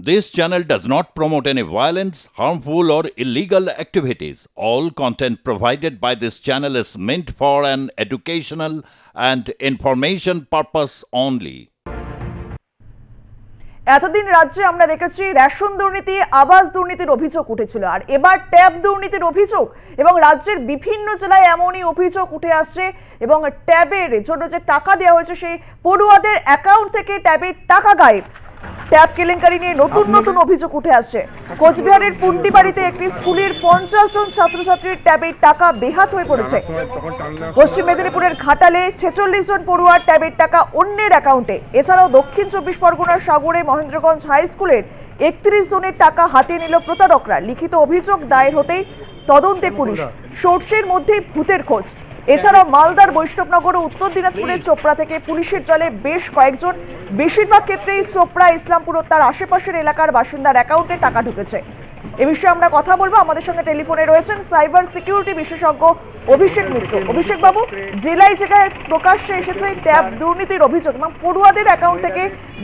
This channel does not promote any violence, harmful, or illegal activities. All content provided by this channel is meant for an educational and information purpose only. এতদিন রাজ্যে আমরা দেখেছি ration দুর্নীতি আবাস দুর্নীতির অভিযোগ উঠেছিল আর এবার ট্যাব দুর্নীতির অভিযোগ এবং রাজ্যের বিভিন্ন জেলায় এমনই অভিযোগ উঠে আসছে এবং ট্যাবের জন্য যে টাকা দেওয়া হয়েছে সেই পড়ুয়াদের অ্যাকাউন্ট থেকে ট্যাবের টাকা গায়েব ট্যাব কেলেঙ্কারি নিয়ে নতুন নতুন অভিযোগ উঠে আসছে। কোচবিহারের পুন্ডিবাড়িতে একটি স্কুলের পঞ্চাশ জন ছাত্রছাত্রীর ট্যাবের টাকা বেহাত হয়ে পড়েছে। পশ্চিম মেদিনীপুরের ঘাটালে ছেচল্লিশ জন পড়ুয়ার ট্যাবের টাকা অন্যের অ্যাকাউন্টে। এছাড়াও দক্ষিণ চব্বিশ পরগনার সাগরে মহেন্দ্রগঞ্জ হাই স্কুলের একত্রিশ জনের টাকা হাতিয়ে নিল প্রতারকরা। লিখিত অভিযোগ দায়ের হতেই তদন্তে পুলিশ। সোর্সের মধ্যেই ভূতের খোঁজ। এছাড়াও মালদার বৈষ্ণবনগর ও উত্তর দিনাজপুরের চোপড়া থেকে পুলিশের জালে বেশ কয়েকজন বেশিরভাগ ক্ষেত্রেই চোপড়া ইসলামপুর ও তার আশেপাশের এলাকার বাসিন্দার অ্যাকাউন্টে টাকা ঢুকেছে। এ বিষয়ে আমরা কথা বলব। আমাদের সঙ্গে টেলিফোনে রয়েছেন সাইবার সিকিউরিটি বিশেষজ্ঞ অভিষেক মিত্র। অভিষেক বাবু জেলায় জেলায় প্রকাশ্যে এসেছে ট্যাব দুর্নীতির অভিযোগ এবং পড়ুয়াদের অ্যাকাউন্ট থেকে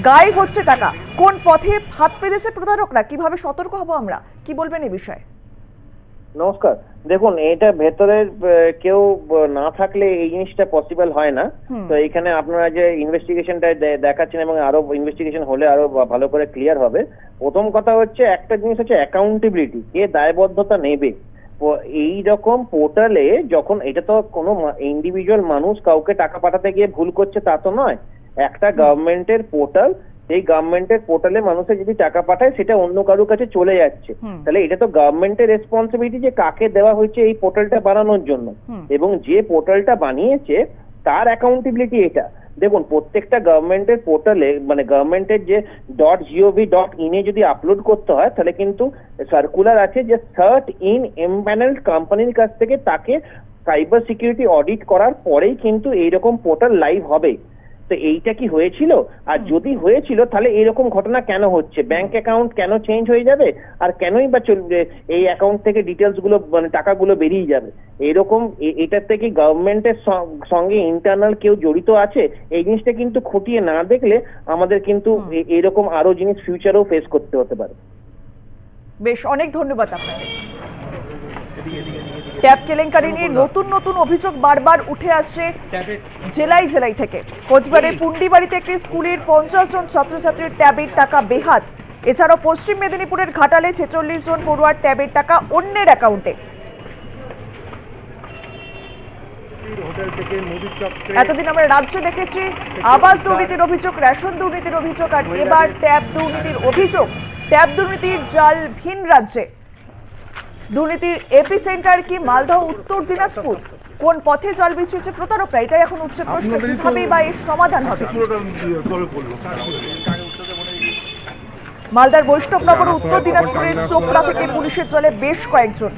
গায়েব হচ্ছে টাকা কোন পথে হাত পেতেছে প্রতারকরা? কীভাবে সতর্ক হব আমরা? কি বলবেন এ বিষয়ে? নমস্কার। দেখুন এটা ভেতরের আহ, কেউ না থাকলে এই জিনিসটা পসিবল হয় না। তো এখানে আপনারা যে ইনভেস্টিগেশনটা দেখাচ্ছেন এবং আরও ইনভেস্টিগেশন হলে আরও ভালো করে ক্লিয়ার হবে। প্রথম কথা হচ্ছে একটা জিনিস হচ্ছে অ্যাকাউন্টেবিলিটি কে দায়বদ্ধতা নেবে। এই রকম পোর্টালে যখন এটা তো কোনো ইন্ডিভিজুয়াল মানুষ কাউকে টাকা পাঠাতে গিয়ে ভুল করছে তা তো নয়। একটা গভর্নমেন্টের পোর্টাল এই গভর্নমেন্টের পোর্টালে মানুষের যদি টাকা পাঠায় সেটা অন্য কারোর কাছে চলে যাচ্ছে। তাহলে এটা তো গভর্নমেন্টের রেসপন্সিবিলিটি যে কাকে দেওয়া হয়েছে এই পোর্টালটা বানানোর জন্য। এবং যে পোর্টালটা বানিয়েছে তার অ্যাকাউন্টেবিলিটি এটা। দেখুন প্রত্যেকটা গভর্নমেন্টের পোর্টালে মানে গভর্নমেন্টের যে. ডট জিওভি ডট ইনে যদি আপলোড করতে হয় তাহলে কিন্তু সার্কুলার আছে যে সার্ট ইন এমপ্যানেলড কোম্পানির কাছ থেকে তাকে সাইবার সিকিউরিটি অডিট করার পরেই কিন্তু এইরকম পোর্টাল লাইভ হবে। তো এইটা কি হয়েছিল? আর যদি হয়েছিল তাহলে এরকম ঘটনা কেন হচ্ছে? ব্যাংক অ্যাকাউন্ট কেন চেঞ্জ হয়ে যাবে? আর কেনই বা চলবে এই অ্যাকাউন্ট থেকে ডিটেলসগুলো মানে টাকাগুলো বেরিয়ে যাবে? এরকম এটার থেকে গভর্নমেন্টের সঙ্গে ইন্টারনাল কেউ জড়িত আছে? এই জিনিসটা কিন্তু খুঁটিয়ে না দেখলে আমাদের কিন্তু এরকম আরও জিনিস ফিউচারেও ফেস করতে হতে পারে। বেশ অনেক ধন্যবাদ আপনাকে। ট্যাব কেলেঙ্কারি নিয়ে নতুন নতুন অভিযোগ বারবার উঠে আসছে জেলায় জেলায় থেকে। কোচবিহারের পুন্ডিবাড়িতে একটি স্কুলের পঞ্চাশ জন ছাত্রছাত্রীর ট্যাবের টাকা বেহাত। এছাড়াও পশ্চিম মেদিনীপুরের ঘাটালে ছেচল্লিশ জন পড়ুয়ার ট্যাবের টাকা অন্যের অ্যাকাউন্টে। এতদিন আমরা রাজ্য দেখেছি আবাস দুর্নীতির অভিযোগ রেশন দুর্নীতির অভিযোগ আর এবার ট্যাব দুর্নীতির অভিযোগ। ট্যাব দুর্নীতির জাল ভিন রাজ্যে। দুর্নীতির এপি সেন্টার কি মালদহ উত্তর দিনাজপুর? কোন পথে জল বিছিয়েছে প্রতারকরা? এটাই এখন উচ্চ প্রশ্ন। কিভাবেই বা এর সমাধান হবে? পড়ল মালদার বৈষ্ণবনগর ও উত্তর দিনাজপুরের চোপড়া থেকে পুলিশের জলে বেশ কয়েকজন।